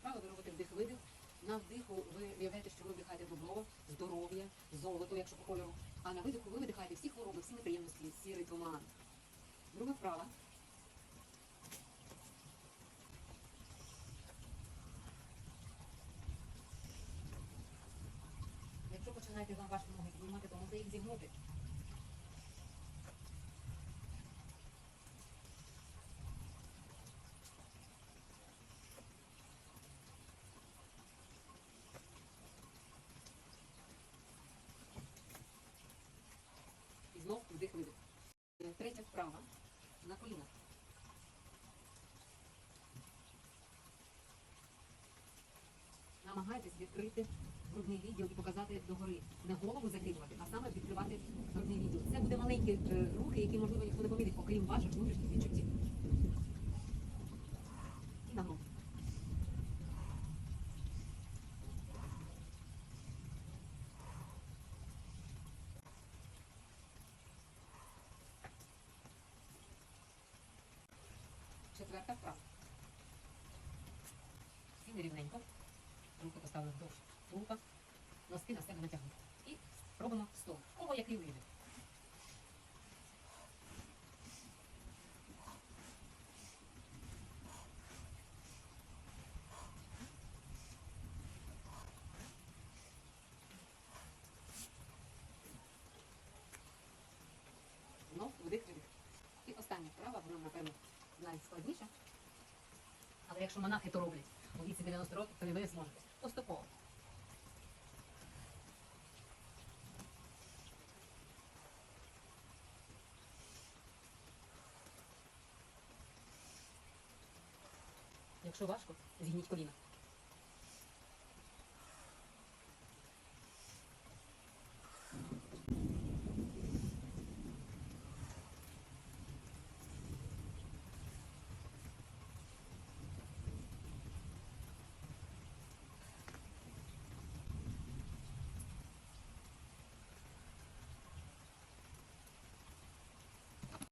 вправи ви робите вдих-видих. На вдиху ви уявляєте, що ви вдихаєте добро, здоров'я, золото, якщо по кольору. А на видиху ви видихаєте всі хвороби, всі неприємності, сірий туман. Друга вправа. Якщо починаєте вам ваші ноги піднімати, то можна їх зігнути. Вдих видих. Е, Третя вправа на колінах. Намагайтесь відкрити грудний відділ і показати догори. Не голову закривати, а саме відкривати грудний відділ. Це буде маленькі е, рухи, які, можливо, ніхто Четверта вправа. Стіни рівненько. Руки поставили вдовж трупа, Носки на себе натягнути. І робимо стол. Кого який вийде. Знов вдих видих. І остання вправа, вона, напевно, найскладніша. Але якщо монахи то роблять у віці 90 років, то і ви зможете. Поступово. Якщо важко, зігніть коліна.